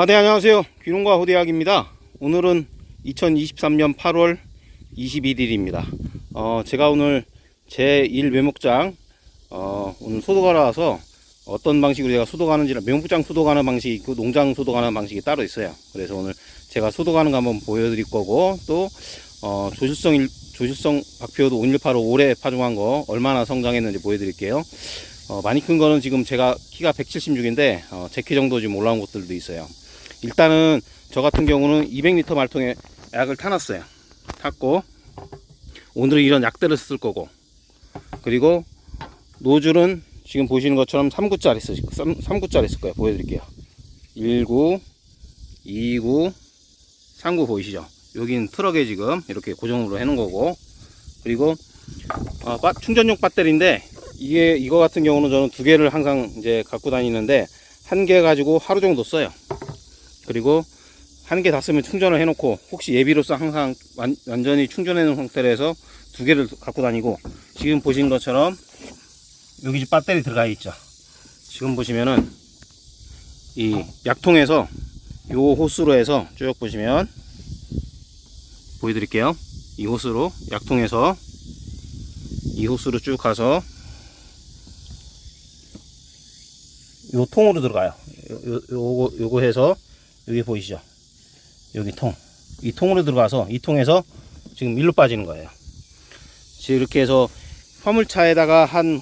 아, 네, 안녕하세요. 귀농과 호대학입니다. 오늘은 2023년 8월 21일입니다. 어, 제가 오늘 제1 매목장, 어, 오늘 소독하러 와서 어떤 방식으로 제가 소독하는지, 매목장 소독하는 방식이 있고, 농장 소독하는 방식이 따로 있어요. 그래서 오늘 제가 소독하는 거 한번 보여드릴 거고, 또, 어, 조실성, 일- 조실성 박피오도 5185 올해 파종한 거 얼마나 성장했는지 보여드릴게요. 어, 많이 큰 거는 지금 제가 키가 176인데, 어, 제키 정도 지금 올라온 것들도 있어요. 일단은 저 같은 경우는 200리터 말통에 약을 타놨어요. 탔고 오늘은 이런 약들을 쓸 거고 그리고 노즐은 지금 보시는 것처럼 3구짜리 쓰 3구짜리 쓸 거예요. 보여드릴게요. 19, 29, 39 보이시죠? 여긴 트럭에 지금 이렇게 고정으로 해놓은 거고 그리고 어, 바- 충전용 배터리인데 이게 이거 같은 경우는 저는 두 개를 항상 이제 갖고 다니는데 한 개 가지고 하루 정도 써요. 그리고 한 개 다 쓰면 충전을 해놓고 혹시 예비로서 항상 완, 완전히 충전해 놓은 상태로 해서 두 개를 갖고 다니고 지금 보시는 것처럼 여기 지금 배터리 들어가 있죠. 지금 보시면은 이 약통에서 요 호스로 해서 쭉 보시면 보여드릴게요. 이 호스로 약통에서 이 호스로 쭉 가서 요 통으로 들어가요. 요, 요, 요거, 요거 해서 여기 보이시죠? 여기 통. 이 통으로 들어가서 이 통에서 지금 일로 빠지는 거예요. 지금 이렇게 해서 화물차에다가 한,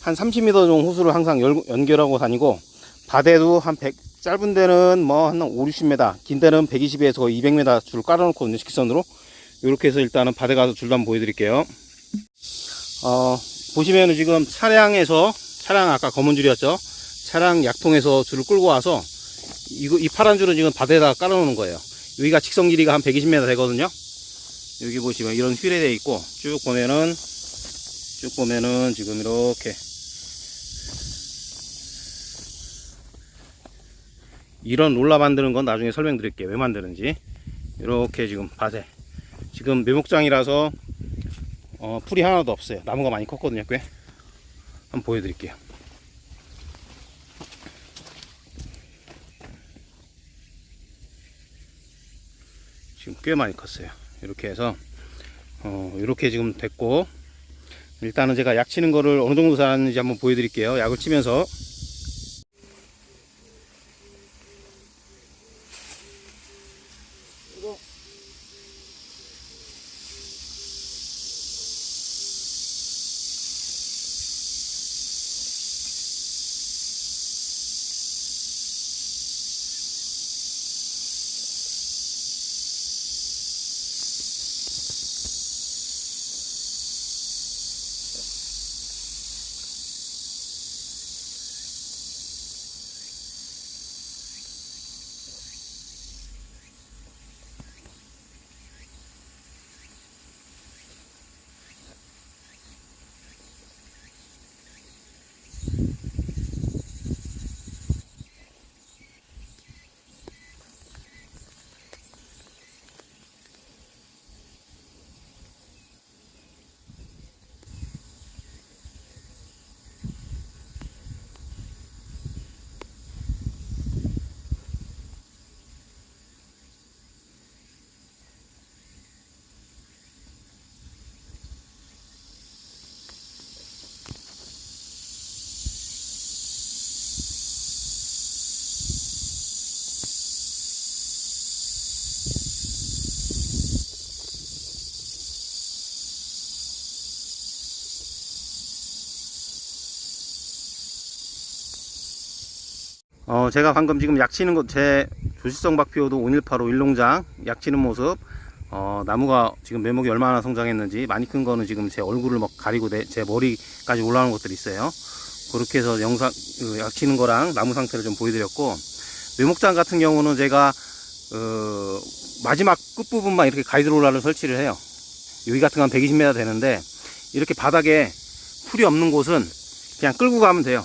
한 30m 정도 호수를 항상 열- 연결하고 다니고, 바대도 한 100, 짧은 데는 뭐 한 5, 60m, 긴 데는 120에서 거의 200m 줄 깔아놓거든요, 식선으로. 이렇게 해서 일단은 바대 가서 줄도 한번 보여드릴게요. 어, 보시면은 지금 차량에서, 차량 아까 검은 줄이었죠? 차량 약통에서 줄을 끌고 와서 이거 이 파란 줄은 지금 바다에다 깔아놓는 거예요. 여기가 직선 길이가 한 120m 되거든요. 여기 보시면 이런 휠에 돼 있고 쭉 보면은 쭉 보면은 지금 이렇게 이런 롤라 만드는 건 나중에 설명드릴게요. 왜 만드는지 이렇게 지금 밭에 지금 묘목장이라서 어, 풀이 하나도 없어요. 나무가 많이 컸거든요. 꽤 한번 보여드릴게요. 꽤 많이 컸어요. 이렇게 해서 어, 이렇게 지금 됐고 일단은 제가 약 치는 거를 어느 정도 잘하는지 한번 보여드릴게요. 약을 치면서 어, 제가 방금 지금 약 치는 것, 제 조실성 박피오도 5185 일농장 약 치는 모습, 어, 나무가 지금 매목이 얼마나 성장했는지, 많이 큰 거는 지금 제 얼굴을 막 가리고 내, 제 머리까지 올라오는 것들이 있어요. 그렇게 해서 영상, 그약 치는 거랑 나무 상태를 좀 보여드렸고, 매목장 같은 경우는 제가, 어, 마지막 끝부분만 이렇게 가이드롤러를 설치를 해요. 여기 같은 건 120m 되는데, 이렇게 바닥에 풀이 없는 곳은 그냥 끌고 가면 돼요.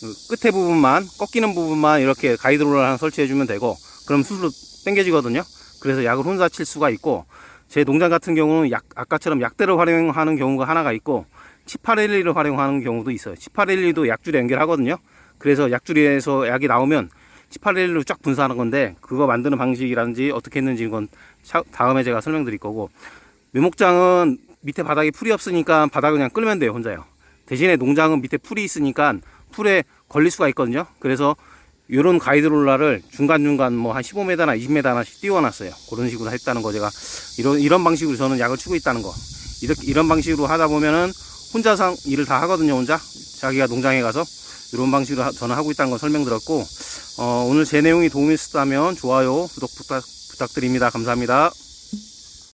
그 끝에 부분만 꺾이는 부분만 이렇게 가이드롤을 하나 설치해 주면 되고 그럼 스스로 당겨지거든요. 그래서 약을 혼자 칠 수가 있고 제 농장 같은 경우는 약 아까처럼 약대를 활용하는 경우가 하나가 있고 1812를 활용하는 경우도 있어요. 1812도 약줄에 연결하거든요. 그래서 약줄에서 약이 나오면 18일로 쫙 분사하는 건데 그거 만드는 방식이라든지 어떻게 했는지 이건 차- 다음에 제가 설명드릴 거고 묘목장은 밑에 바닥에 풀이 없으니까 바닥을 그냥 끌면 돼요 혼자요. 대신에 농장은 밑에 풀이 있으니까 풀에 걸릴 수가 있거든요. 그래서 이런 가이드롤라를 중간중간 뭐 한 15m나 20m 하나씩 띄워놨어요. 그런 식으로 했다는 거 제가 이런 이런 방식으로 저는 약을 치고 있다는 거. 이렇게 이런 방식으로 하다 보면은 혼자상 일을 다 하거든요 혼자. 자기가 농장에 가서 이런 방식으로 하- 저는 하고 있다는 걸 설명드렸고 어, 오늘 제 내용이 도움이 됐다면 좋아요 구독 부탁, 부탁드립니다. 감사합니다